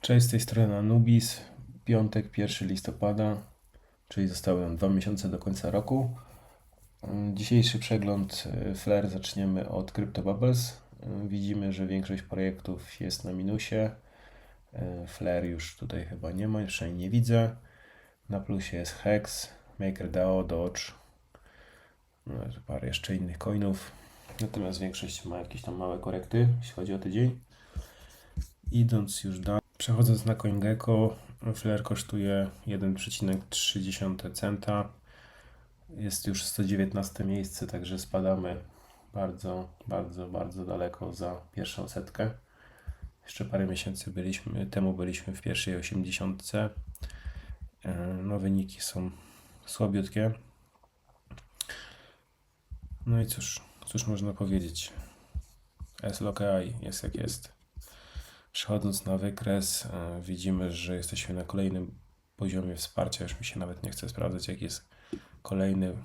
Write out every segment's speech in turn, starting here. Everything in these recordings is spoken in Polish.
Cześć, z tej strony Anubis. Piątek, 1 listopada, czyli zostały nam dwa miesiące do końca roku. Dzisiejszy przegląd y, Flare zaczniemy od CryptoBubbles. Y, Widzimy, że większość projektów jest na minusie. Y, Flare już tutaj chyba nie ma, przynajmniej nie widzę. Na plusie jest Hex, MakerDAO, Dodge, no, parę jeszcze innych coinów. Natomiast większość ma jakieś tam małe korekty, jeśli chodzi o tydzień. Idąc już dalej, przechodząc na CoinGecko, Flare kosztuje 1,3 centa. Jest już 119 miejsce, także spadamy bardzo, bardzo, bardzo daleko za pierwszą setkę. Jeszcze parę miesięcy byliśmy, temu byliśmy w pierwszej 80. E, No wyniki są słabiutkie. No i cóż, cóż można powiedzieć. SLOKI jest jak jest. Przechodząc na wykres, e, widzimy, że jesteśmy na kolejnym poziomie wsparcia. Już mi się nawet nie chce sprawdzać, jaki jest kolejny,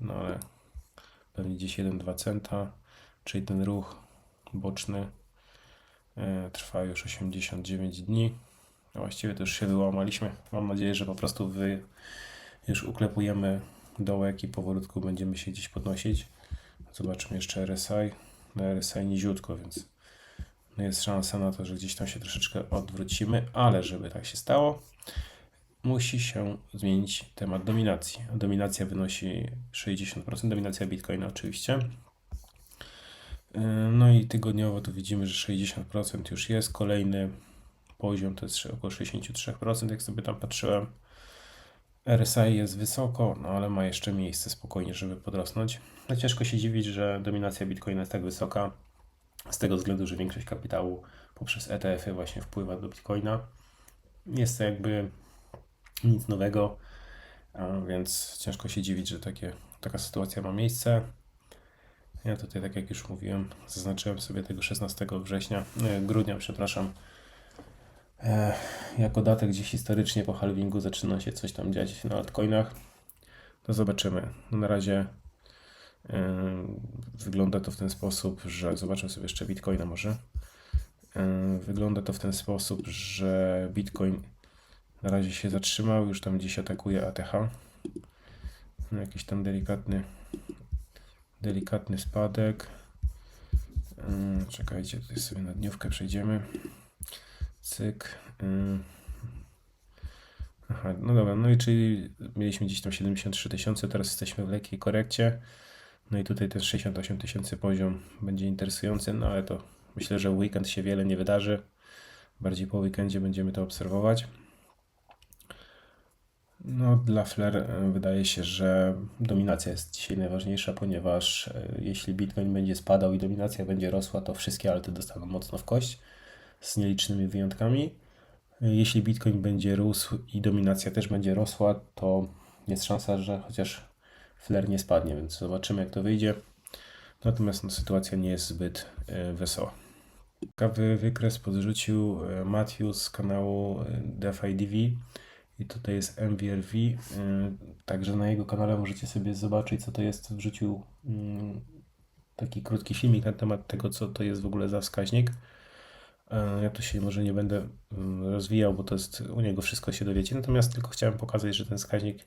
no ale pewnie gdzieś 1-2 centa, czyli ten ruch boczny e, trwa już 89 dni. No właściwie to już się wyłamaliśmy. Mam nadzieję, że po prostu wy już uklepujemy dołek i powolutku będziemy się gdzieś podnosić. Zobaczmy jeszcze RSI. Na RSI niziutko, więc jest szansa na to, że gdzieś tam się troszeczkę odwrócimy, ale żeby tak się stało, musi się zmienić temat dominacji. Dominacja wynosi 60%, dominacja Bitcoina oczywiście. Yy, No i tygodniowo tu widzimy, że 60% już jest. Kolejny poziom to jest około 63%, jak sobie tam patrzyłem. RSI jest wysoko, no ale ma jeszcze miejsce spokojnie, żeby podrosnąć. No ciężko się dziwić, że dominacja Bitcoina jest tak wysoka, z tego względu, że większość kapitału poprzez ETF-y właśnie wpływa do Bitcoina. Jest to jakby nic nowego, więc ciężko się dziwić, że takie, taka sytuacja ma miejsce. Ja tutaj, tak jak już mówiłem, zaznaczyłem sobie tego 16 września, e, grudnia, przepraszam, e, jako datę, gdzie historycznie po halvingu zaczyna się coś tam dziać na altcoinach. To zobaczymy. No na razie Wygląda to w ten sposób, że zobaczę sobie jeszcze Bitcoina może. Wygląda to w ten sposób, że Bitcoin na razie się zatrzymał, już tam gdzieś atakuje ATH. No, Jakiś tam delikatny, delikatny spadek. Czekajcie, tutaj sobie na dniówkę przejdziemy. Cyk. Aha, no dobra, no i czyli mieliśmy gdzieś tam 73 tysiące, teraz jesteśmy w lekkiej korekcie. No i tutaj ten 68 tysięcy poziom będzie interesujący, no ale to myślę, że weekend się wiele nie wydarzy. Bardziej po weekendzie będziemy to obserwować. No, dla Flair e, wydaje się, że dominacja jest dzisiaj najważniejsza, ponieważ e, jeśli Bitcoin będzie spadał i dominacja będzie rosła, to wszystkie alty dostaną mocno w kość, z nielicznymi wyjątkami. E, Jeśli Bitcoin będzie rósł i dominacja też będzie rosła, to jest szansa, że chociaż Flair nie spadnie, więc zobaczymy jak to wyjdzie. Natomiast no, sytuacja nie jest zbyt e, wesoła. Ciekawy wykres podrzucił e, Matthew z kanału e, DeFi DV i tutaj jest MVRV. Także na jego kanale możecie sobie zobaczyć co to jest. Wrzucił mm, taki krótki filmik na temat tego co to jest w ogóle za wskaźnik. Ja tu się może nie będę mm, rozwijał, bo to jest u niego wszystko się dowiecie. Natomiast tylko chciałem pokazać, że ten wskaźnik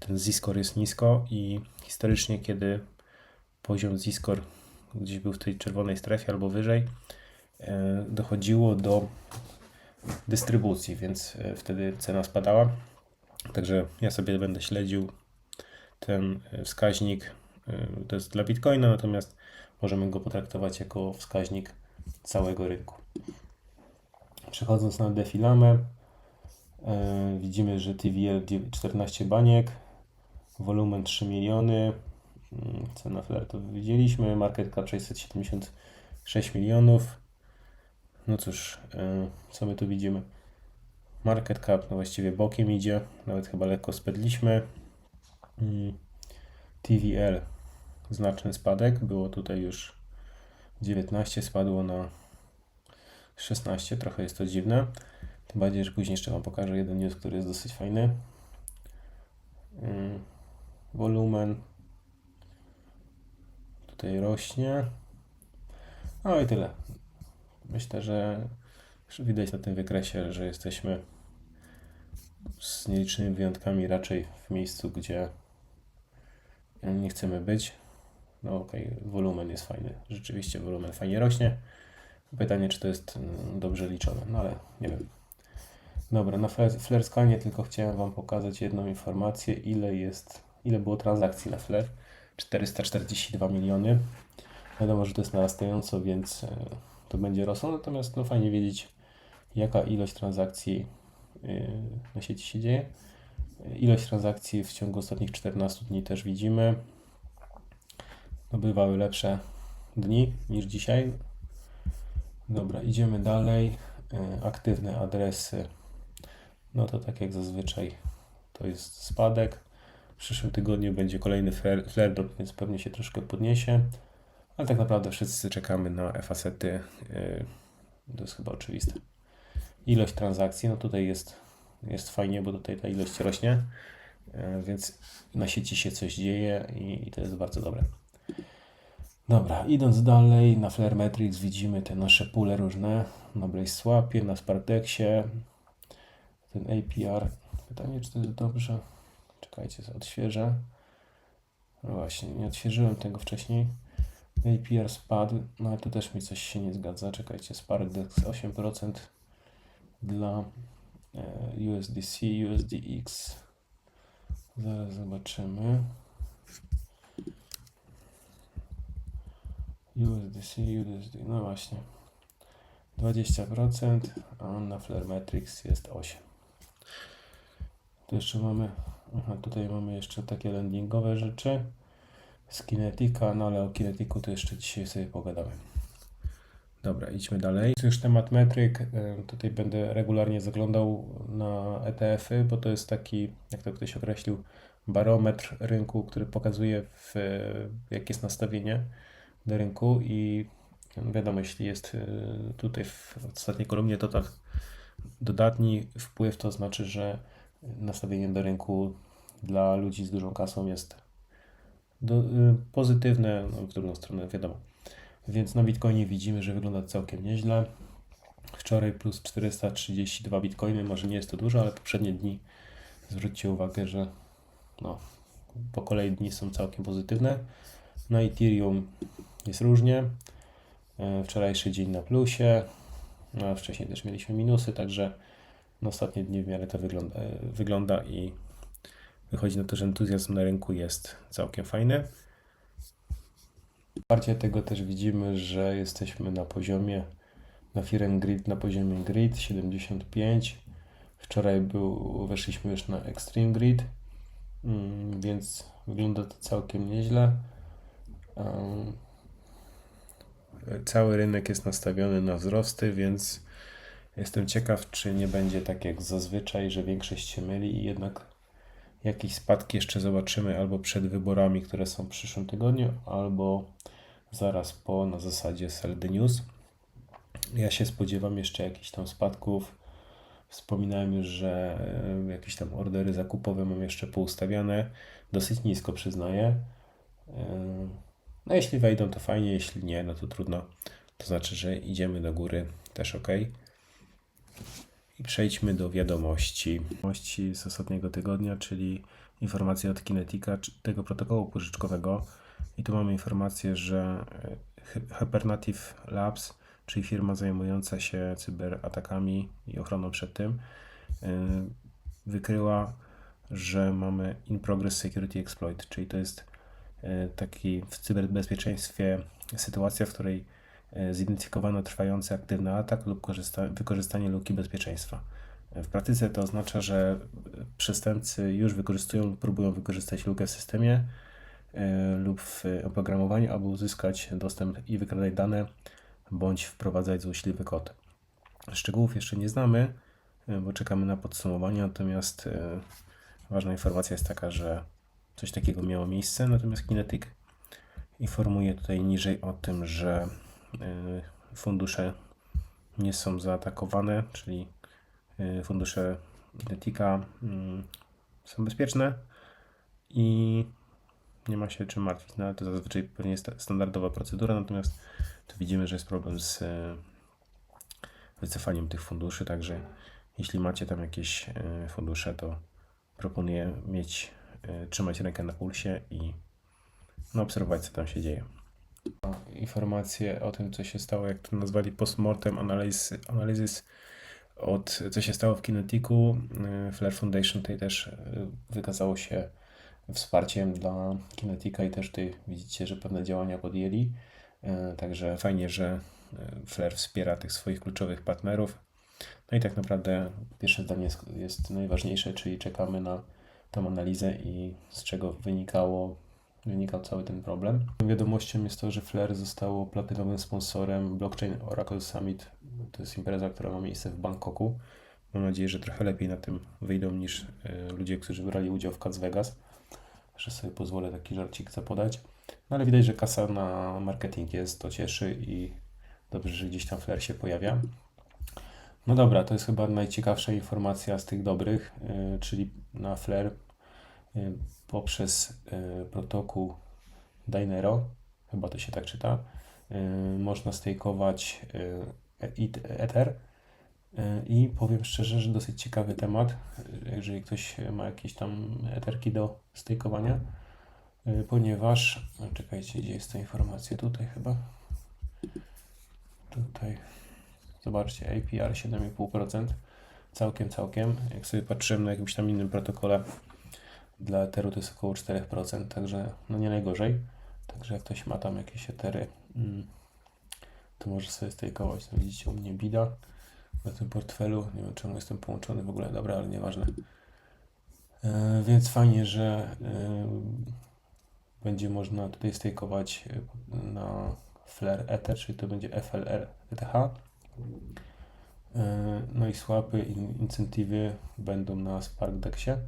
ten Z-score jest nisko i historycznie, kiedy poziom Z-score gdzieś był w tej czerwonej strefie albo wyżej, e, dochodziło do dystrybucji, więc e, wtedy cena spadała. Także ja sobie będę śledził ten e, wskaźnik. To jest dla Bitcoina, natomiast możemy go potraktować jako wskaźnik całego rynku. Przechodząc na defilamę, widzimy, że TVL 14 baniek, Wolumen 3 miliony. mm, Cena Flare to widzieliśmy. Market cap 676 milionów. No cóż, yy, co my tu widzimy? Market cap no właściwie bokiem idzie. Nawet chyba lekko spedliśmy. Mm, TVL znaczny spadek. Było tutaj już 19, spadło na 16. Trochę jest to dziwne. Tym bardziej, że później jeszcze Wam pokażę jeden news, który jest dosyć fajny. Wolumen tutaj rośnie. No i tyle. Myślę, że Widać na tym wykresie, że jesteśmy z nielicznymi wyjątkami raczej w miejscu, gdzie nie chcemy być. No okej, wolumen jest fajny. Rzeczywiście wolumen fajnie rośnie. Pytanie, czy to jest mm, dobrze liczone, no ale nie wiem. Dobra, na Flarescanie tylko chciałem Wam pokazać jedną informację, ile jest, ile było transakcji Flare. 442 miliony. Wiadomo, że to jest narastająco, więc e, to będzie rosło, natomiast no fajnie wiedzieć, jaka ilość transakcji yy, na sieci się dzieje. Ilość transakcji w ciągu ostatnich 14 dni też widzimy. No bywały lepsze dni niż dzisiaj. Dobra, idziemy dalej. Yy, Aktywne adresy. No to tak jak zazwyczaj to jest spadek. W przyszłym tygodniu będzie kolejny flare, drop, więc pewnie się troszkę podniesie. Ale tak naprawdę wszyscy czekamy na efasety. Yy, To jest chyba oczywiste. Ilość transakcji, no tutaj jest, jest fajnie, bo tutaj ta ilość rośnie, yy, więc na sieci się coś dzieje i, i to jest bardzo dobre. Dobra, idąc dalej, na Flare Metrics widzimy te nasze pule różne, na Blaze na Spartexie, ten APR. Pytanie, czy to jest dobrze? Czekajcie, odświeżę. No właśnie, nie odświeżyłem tego wcześniej. APR spadł, no ale tu też mi coś się nie zgadza. Czekajcie, Spardex 8% dla e, USDC, USDX. Zaraz zobaczymy. USDC, USD, no właśnie. 20%, a on na Flare Metrics jest 8%. Tu jeszcze mamy, aha, tutaj mamy jeszcze takie landingowe rzeczy z Kinetika, no ale o Kinetiku to jeszcze dzisiaj sobie pogadamy. Dobra, idźmy dalej. To już temat metryk. y, Tutaj będę regularnie zaglądał na ETF-y, bo to jest taki, jak to ktoś określił, barometr rynku, który pokazuje, w, jakie jest nastawienie do rynku i no wiadomo, jeśli jest y, tutaj w ostatniej kolumnie, to tak dodatni wpływ, to znaczy, że nastawienie do rynku dla ludzi z dużą kasą jest do, y, pozytywne, no, w drugą stronę wiadomo. Więc na Bitcoinie widzimy, że wygląda całkiem nieźle. Wczoraj plus 432 Bitcoiny, może nie jest to dużo, ale poprzednie dni zwróćcie uwagę, że no, po kolei dni są całkiem pozytywne. Na Ethereum jest różnie. E, Wczorajszy dzień na plusie, a wcześniej też mieliśmy minusy, także na ostatnie dni w miarę to wygląda, e, wygląda i wychodzi na to, że entuzjazm na rynku jest całkiem fajny. Wsparcie tego też widzimy, że jesteśmy na poziomie, na Firen Grid, na poziomie Grid 75. Wczoraj był, weszliśmy już na Extreme Grid, mm, więc wygląda to całkiem nieźle. Cały rynek jest nastawiony na wzrosty, więc jestem ciekaw, czy nie będzie tak jak zazwyczaj, że większość się myli i jednak jakieś spadki jeszcze zobaczymy albo przed wyborami, które są w przyszłym tygodniu, albo zaraz po na zasadzie the news. Ja się spodziewam jeszcze jakichś tam spadków. Wspominałem już, że e, jakieś tam ordery zakupowe mam jeszcze poustawiane. Dosyć nisko przyznaję. E, No jeśli wejdą to fajnie, jeśli nie, no to trudno. To znaczy, że idziemy do góry, też ok. I przejdźmy do wiadomości. Wiadomości z ostatniego tygodnia, czyli informacje od Kinetika, tego protokołu pożyczkowego. I tu mamy informację, że e, Hy- Hypernative Labs, czyli firma zajmująca się cyberatakami i ochroną przed tym, e, wykryła, że mamy in progress security exploit, czyli to jest e, taki w cyberbezpieczeństwie sytuacja, w której zidentyfikowano trwający aktywny atak lub korzysta- wykorzystanie luki bezpieczeństwa. E, W praktyce to oznacza, że e, przestępcy już wykorzystują lub próbują wykorzystać lukę w systemie e, lub w oprogramowaniu, aby uzyskać dostęp i wykradać dane, bądź wprowadzać złośliwy kod. Szczegółów jeszcze nie znamy, e, bo czekamy na podsumowanie, natomiast e, ważna informacja jest taka, że coś takiego miało miejsce, natomiast Kinetic informuje tutaj niżej o tym, że e, fundusze nie są zaatakowane, czyli e, fundusze Kinetica mm, są bezpieczne i nie ma się czym martwić. No, to zazwyczaj pewnie jest sta- standardowa procedura, natomiast tu widzimy, że jest problem z, e, wycofaniem tych funduszy, także jeśli macie tam jakieś e, fundusze, to proponuję mieć, e, trzymać rękę na pulsie i no, obserwować, co tam się dzieje. Informacje o tym, co się stało, jak to nazwali postmortem analysis, analysis od co się stało w Kinetiku. e, Flare Foundation tutaj też e, wykazało się wsparciem dla Kinetika i też tutaj widzicie, że pewne działania podjęli. E, Także fajnie, że Flare wspiera tych swoich kluczowych partnerów. No i tak naprawdę pierwsze zdanie jest, jest najważniejsze, czyli czekamy na tą analizę i z czego wynikało, wynikał cały ten problem. Wiadomością jest to, że Flare zostało platynowym sponsorem Blockchain Oracle Summit. To jest impreza, która ma miejsce w Bangkoku. Mam nadzieję, że trochę lepiej na tym wyjdą niż e, ludzie, którzy brali udział w Cats Vegas. Że sobie pozwolę taki żarcik zapodać. No ale widać, że kasa na marketing jest, to cieszy i dobrze, że gdzieś tam Flare się pojawia. No dobra, to jest chyba najciekawsza informacja z tych dobrych, y, czyli na Flare poprzez y, protokół Dinero, chyba to się tak czyta, y, można stejkować ETH- Ether. I powiem szczerze, że dosyć ciekawy temat, jeżeli ktoś ma jakieś tam eterki do stejkowania, ponieważ, no czekajcie, gdzie jest ta informacja? Tutaj chyba. Tutaj. Zobaczcie, APR 7,5%. Całkiem, całkiem. Jak sobie patrzyłem na jakimś tam innym protokole dla Etheru, to jest około 4%, także no nie najgorzej. Także jak ktoś ma tam jakieś Etery, mm, to może sobie stejkować. Widzicie, u mnie bida na tym portfelu. Nie wiem, czemu jestem połączony w ogóle. Dobra, ale nieważne. E, więc fajnie, że e, będzie można tutaj stejkować e, na Flare Ether, czyli to będzie FLR ETH. No i swapy i incentywy będą na Spark Dexie.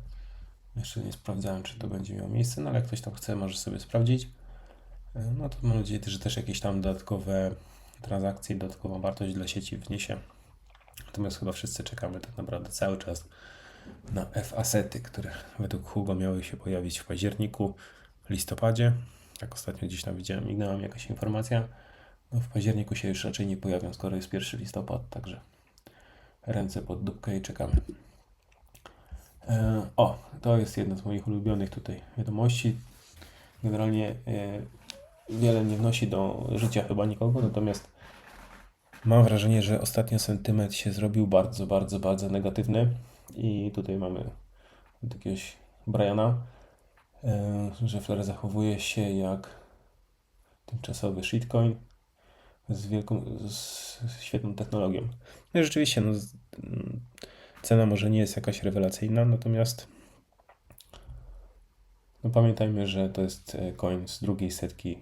Jeszcze nie sprawdzałem, czy to będzie miało miejsce, no ale jak ktoś tam chce, może sobie sprawdzić. E, No to mam nadzieję, że też jakieś tam dodatkowe transakcje, dodatkową wartość dla sieci wniesie. Natomiast chyba wszyscy czekamy tak naprawdę cały czas na F-asety, które według Hugo miały się pojawić w październiku, listopadzie. Jak ostatnio gdzieś tam widziałem, mignęła mi jakaś informacja. No w październiku się już raczej nie pojawią, skoro jest 1 listopad, także ręce pod dupkę i czekamy. E, o, to jest jedna z moich ulubionych tutaj wiadomości. Generalnie e, wiele nie wnosi do życia chyba nikogo, natomiast mam wrażenie, że ostatnio sentyment się zrobił bardzo, bardzo, bardzo negatywny i tutaj mamy jakiegoś Briana, e, że Flare zachowuje się jak tymczasowy shitcoin z wielką, z świetną technologią. No i rzeczywiście, no, cena może nie jest jakaś rewelacyjna, natomiast no pamiętajmy, że to jest e, coin z drugiej setki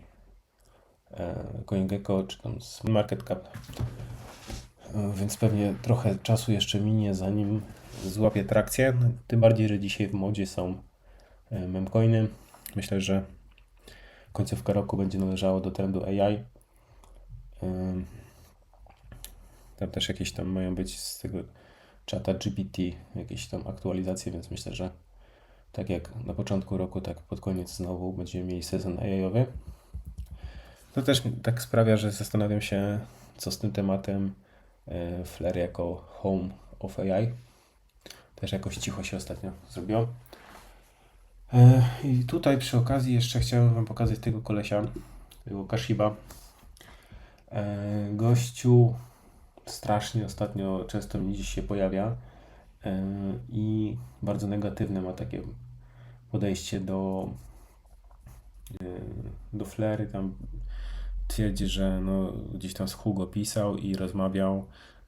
e, CoinGecko, czy tam z market cap. E, Więc pewnie trochę czasu jeszcze minie, zanim złapie trakcję. No, Tym bardziej, że dzisiaj w modzie są memcoiny. Myślę, że końcówka roku będzie należało do trendu AI. Tam też jakieś tam mają być z tego czata GPT, jakieś tam aktualizacje, więc myślę, że tak jak na początku roku, tak pod koniec znowu będziemy mieli sezon AI-owy. To też tak sprawia, że zastanawiam się, co z tym tematem e, Flare jako home of AI. Też jakoś cicho się ostatnio zrobiło. E, I tutaj przy okazji jeszcze chciałem Wam pokazać tego kolesia, tego Kashiba. E, Gościu strasznie ostatnio często mi gdzieś się pojawia e, i bardzo negatywne ma takie podejście do, e, do Flery. Tam twierdzi, że no, gdzieś tam z Hugo pisał i rozmawiał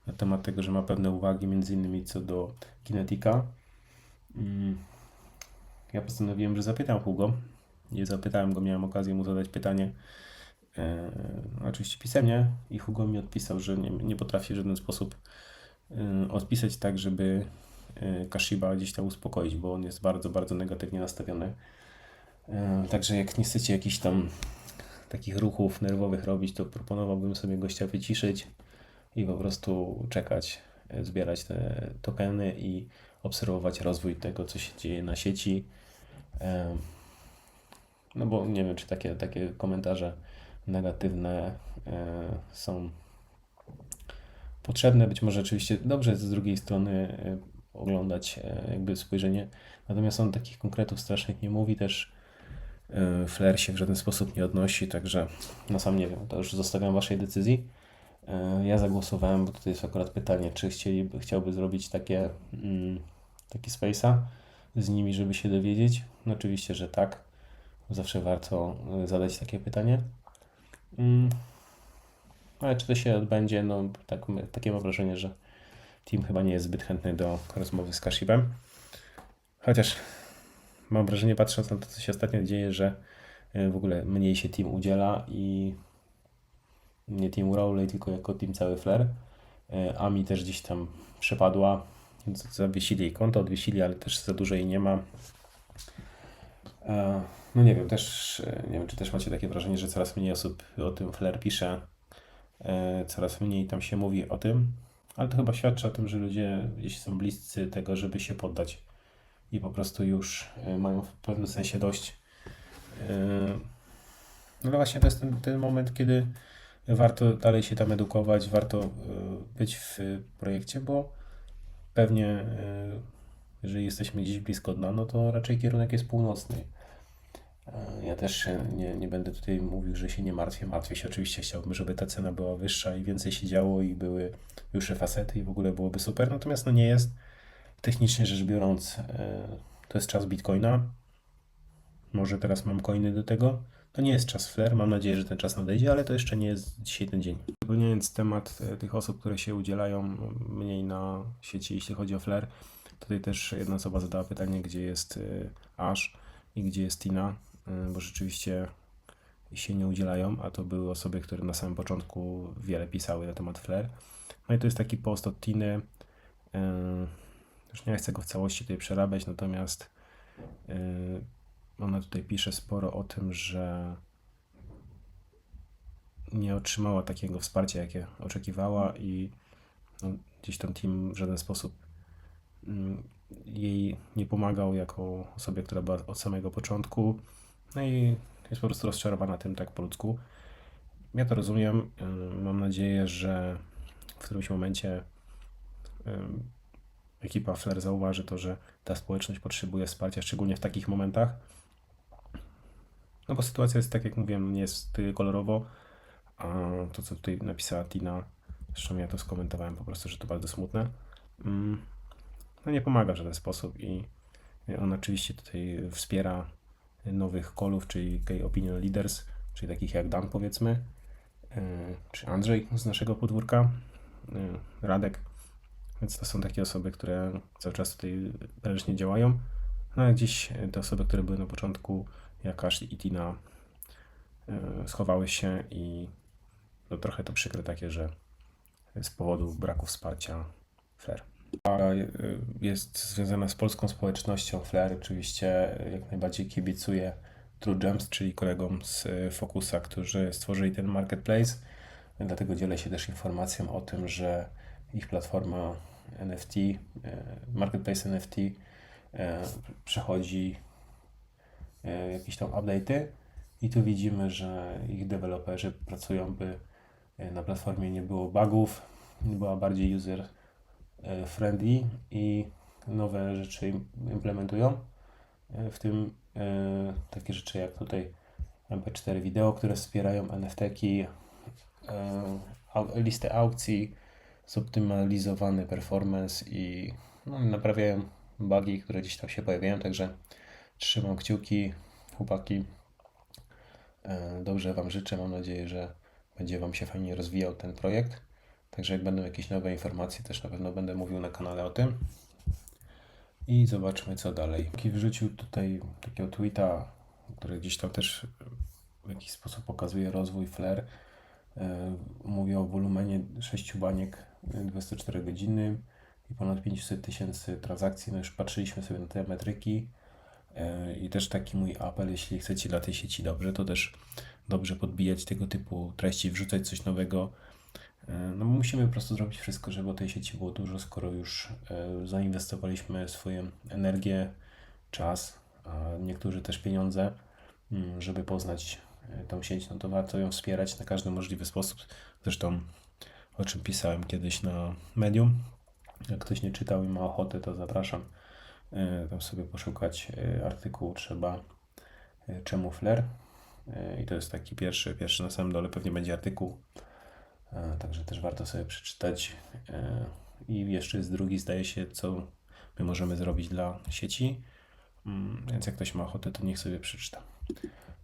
na temat tego, że ma pewne uwagi, między innymi co do Kinetika. Mm, Ja postanowiłem, że zapytam Hugo. Nie zapytałem go, miałem okazję mu zadać pytanie. E, oczywiście pisemnie i Hugo mi odpisał, że nie, nie potrafi w żaden sposób e, odpisać tak, żeby e, Kashiba gdzieś tam uspokoić, bo on jest bardzo, bardzo negatywnie nastawiony. Także jak nie chcecie jakichś tam takich ruchów nerwowych robić, to proponowałbym sobie gościa wyciszyć i po prostu czekać, zbierać te tokeny i obserwować rozwój tego, co się dzieje na sieci. No bo nie wiem, czy takie, takie komentarze negatywne e, są potrzebne, być może oczywiście dobrze z drugiej strony e, oglądać e, jakby spojrzenie, natomiast on takich konkretów strasznych nie mówi, też Flair się w żaden sposób nie odnosi, także no sam nie wiem, to już zostawiam Waszej decyzji. Ja zagłosowałem, bo tutaj jest akurat pytanie, czy chcieliby, chciałby zrobić takie, mm, taki space'a z nimi, żeby się dowiedzieć. No oczywiście, że tak. Zawsze warto zadać takie pytanie. Mm, Ale czy to się odbędzie? No tak, takie mam wrażenie, że team chyba nie jest zbyt chętny do rozmowy z Kashibem. Chociaż mam wrażenie, patrząc na to, co się ostatnio dzieje, że e, w ogóle mniej się team udziela i nie Team Rowley, tylko jako Team cały Flair. E, Ami też gdzieś tam przepadła, więc zawiesili jej konto, odwiesili, ale też za dużo jej nie ma. E, No nie wiem, też e, nie wiem, czy też macie takie wrażenie, że coraz mniej osób o tym Flair pisze, e, coraz mniej tam się mówi o tym, ale to chyba świadczy o tym, że ludzie gdzieś są bliscy tego, żeby się poddać i po prostu już mają w pewnym sensie dość. No właśnie to jest ten, ten moment, kiedy warto dalej się tam edukować, warto być w projekcie, bo pewnie jeżeli jesteśmy gdzieś blisko dna, no to raczej kierunek jest północny. E, Ja też nie, nie będę tutaj mówił, że się nie martwię. Martwię się oczywiście, chciałbym, żeby ta cena była wyższa i więcej się działo i były już facety i w ogóle byłoby super. Natomiast no nie jest. Technicznie rzecz biorąc, e, to jest czas Bitcoina. Może teraz mam coiny do tego. To nie jest czas flair. Mam nadzieję, że ten czas nadejdzie, ale to jeszcze nie jest dzisiaj ten dzień. Uzupełniając temat e, tych osób, które się udzielają mniej na sieci, jeśli chodzi o flair, tutaj też jedna osoba zadała pytanie, gdzie jest e, Ash i gdzie jest Tina, e, bo rzeczywiście się nie udzielają, a to były osoby, które na samym początku wiele pisały na temat flair. No i to jest taki post od Tiny. e, Już nie chcę go w całości tutaj przerabiać, natomiast ona tutaj pisze sporo o tym, że nie otrzymała takiego wsparcia, jakie oczekiwała i no, gdzieś tam team w żaden sposób jej nie pomagał jako osobie, która była od samego początku. No i jest po prostu rozczarowana tym tak po ludzku. Ja to rozumiem. Mam nadzieję, że w którymś momencie ekipa Flair zauważy to, że ta społeczność potrzebuje wsparcia, szczególnie w takich momentach. No bo sytuacja jest, tak jak mówiłem, nie jest kolorowo, a to, co tutaj napisała Tina, zresztą ja to skomentowałem po prostu, że to bardzo smutne, mm, no nie pomaga w żaden sposób i on oczywiście tutaj wspiera nowych kolów, czyli key opinion leaders, czyli takich jak Dan powiedzmy, y, czy Andrzej z naszego podwórka, y, Radek, więc to są takie osoby, które cały czas tutaj prężnie działają. No a gdzieś te osoby, które były na początku, jak Ash i Tina, y, schowały się i no, trochę to przykre takie, że z powodu braku wsparcia Flair. Y, jest związana z polską społecznością Flair. Oczywiście jak najbardziej kibicuję True Gems, czyli kolegom z y, Focusa, którzy stworzyli ten marketplace. Dlatego dzielę się też informacją o tym, że ich platforma NFT, y, marketplace NFT y, przechodzi y, jakieś tam update'y i tu widzimy, że ich deweloperzy pracują, by y, na platformie nie było bugów, była bardziej user y, friendly i nowe rzeczy im- implementują. Y, W tym y, takie rzeczy jak tutaj MP4 wideo, które wspierają e, au- listę aukcji, zoptymalizowany performance i no, naprawiają bugi, które gdzieś tam się pojawiają, także trzymam kciuki, chłopaki. E, Dobrze Wam życzę, mam nadzieję, że będzie Wam się fajnie rozwijał ten projekt. Także jak będą jakieś nowe informacje, też na pewno będę mówił na kanale o tym. I zobaczmy co dalej. Ki wrzucił tutaj takiego tweeta, który gdzieś tam też w jakiś sposób pokazuje rozwój Flair. E, Mówi o wolumenie 6 baniek e, 24 godziny i ponad 500 tysięcy transakcji. No już patrzyliśmy sobie na te metryki E, i też taki mój apel, jeśli chcecie dla tej sieci dobrze, to też dobrze podbijać tego typu treści, wrzucać coś nowego. E, No musimy po prostu zrobić wszystko, żeby o tej sieci było dużo, skoro już e, zainwestowaliśmy swoją energię, czas, a niektórzy też pieniądze, mm, żeby poznać e, tą sieć, no to warto ją wspierać na każdy możliwy sposób. Zresztą o czym pisałem kiedyś na medium. Jak ktoś nie czytał i ma ochotę, to zapraszam tam sobie poszukać artykułu trzeba czemu flair. I to jest taki pierwszy, pierwszy na samym dole pewnie będzie artykuł. E, Także też warto sobie przeczytać. E, I jeszcze jest drugi, zdaje się, co my możemy zrobić dla sieci. Mm, Więc jak ktoś ma ochotę, to niech sobie przeczyta.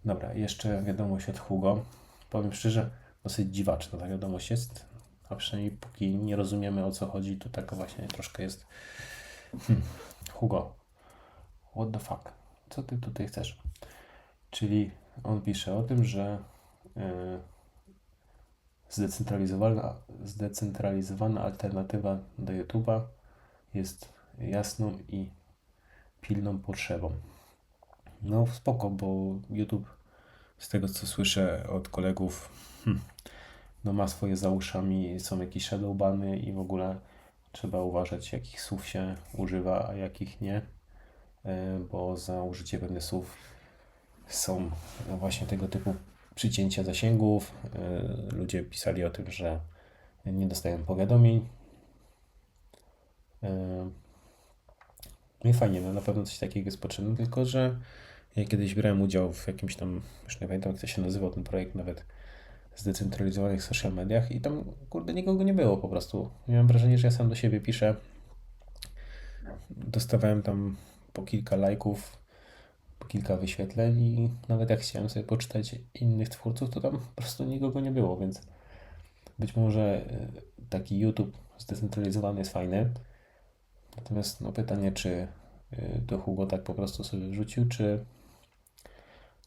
Dobra, jeszcze wiadomość od Hugo. Powiem szczerze, dosyć dziwaczna ta wiadomość jest. A przynajmniej póki nie rozumiemy o co chodzi, to taka właśnie troszkę jest. Hmm. Hugo, what the fuck? Co ty tutaj chcesz? Czyli on pisze o tym, że yy, zdecentralizowana, zdecentralizowana alternatywa do YouTube'a jest jasną i pilną potrzebą. No spoko, bo YouTube z tego co słyszę od kolegów hmm, no ma swoje za uszami, są jakieś shadowbany i w ogóle trzeba uważać jakich słów się używa, a jakich nie, e, bo za użycie pewnych słów są właśnie tego typu przycięcia zasięgów. E, Ludzie pisali o tym, że nie dostają powiadomień. E, No i fajnie, no na pewno coś takiego jest potrzebne, tylko że ja kiedyś brałem udział w jakimś tam, już nie pamiętam jak to się nazywał ten projekt nawet, zdecentralizowanych social mediach i tam kurde nikogo nie było po prostu. Miałem wrażenie, że ja sam do siebie piszę. Dostawałem tam po kilka lajków, kilka wyświetleń i nawet jak chciałem sobie poczytać innych twórców, to tam po prostu nikogo nie było, więc być może y, taki YouTube zdecentralizowany jest fajny. Natomiast no pytanie, czy y, to Hugo tak po prostu sobie wrzucił, czy,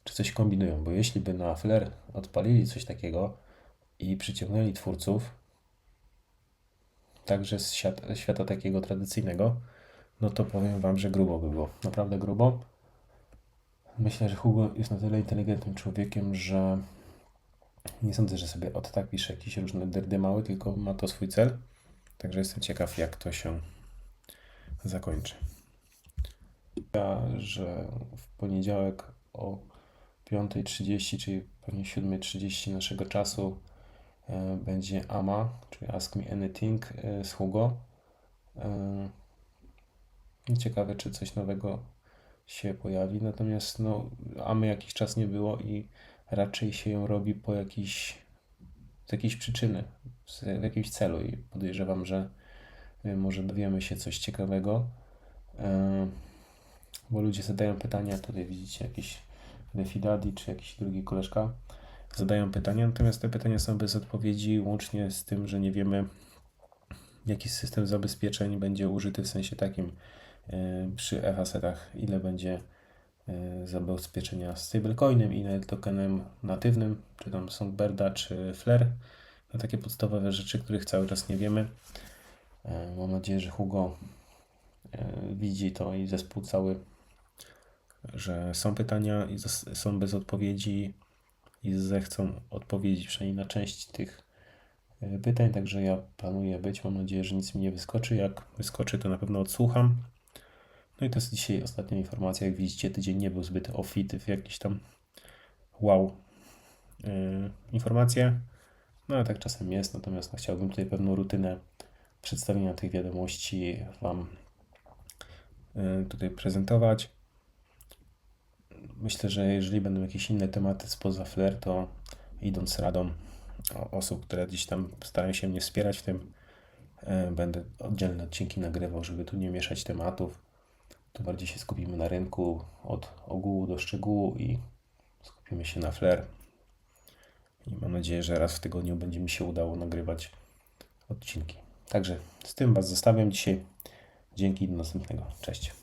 czy coś kombinują, bo jeśli by na Flair odpalili coś takiego i przyciągnęli twórców, także z świata, świata takiego tradycyjnego, no to powiem Wam, że grubo by było. Naprawdę grubo. Myślę, że Hugo jest na tyle inteligentnym człowiekiem, że nie sądzę, że sobie od tak pisze jakieś różne dyrdymały, tylko ma to swój cel. Także jestem ciekaw, jak to się zakończy. Ja, że w poniedziałek o 5.30, czyli pewnie 7.30 naszego czasu e, będzie AMA, czyli Ask Me Anything e, z Hugo. E, ciekawe, czy coś nowego się pojawi. Natomiast no, AMY jakiś czas nie było i raczej się ją robi po jakiejś, z jakiejś przyczyny, z, w jakimś celu i podejrzewam, że y, może dowiemy się coś ciekawego, e, bo ludzie zadają pytania, tutaj widzicie jakiś Refidadi czy jakiś drugi koleżka zadają pytania, natomiast te pytania są bez odpowiedzi, łącznie z tym, że nie wiemy jaki system zabezpieczeń będzie użyty w sensie takim przy FASetach, ile będzie e, zabezpieczenia stablecoinem, ile tokenem natywnym, czy tam Songbirda, czy Flare. No takie podstawowe rzeczy, których cały czas nie wiemy. E, Mam nadzieję, że Hugo e, widzi to i zespół cały, że są pytania i są bez odpowiedzi i zechcą odpowiedzieć przynajmniej na część tych e, pytań, także ja planuję być. Mam nadzieję, że nic mi nie wyskoczy. Jak wyskoczy, to na pewno odsłucham. No i to jest dzisiaj ostatnia informacja. Jak widzicie, tydzień nie był zbyt ofity w jakieś tam wow yy, informacje. No ale tak czasem jest, natomiast no, chciałbym tutaj pewną rutynę przedstawienia tych wiadomości Wam yy, tutaj prezentować. Myślę, że jeżeli będą jakieś inne tematy spoza flair, to idąc radą osób, które gdzieś tam starają się mnie wspierać w tym, e, będę oddzielne odcinki nagrywał, żeby tu nie mieszać tematów. Tu bardziej się skupimy na rynku od ogółu do szczegółu i skupimy się na flair. I mam nadzieję, że raz w tygodniu będzie mi się udało nagrywać odcinki. Także z tym Was zostawiam dzisiaj. Dzięki do następnego. Cześć.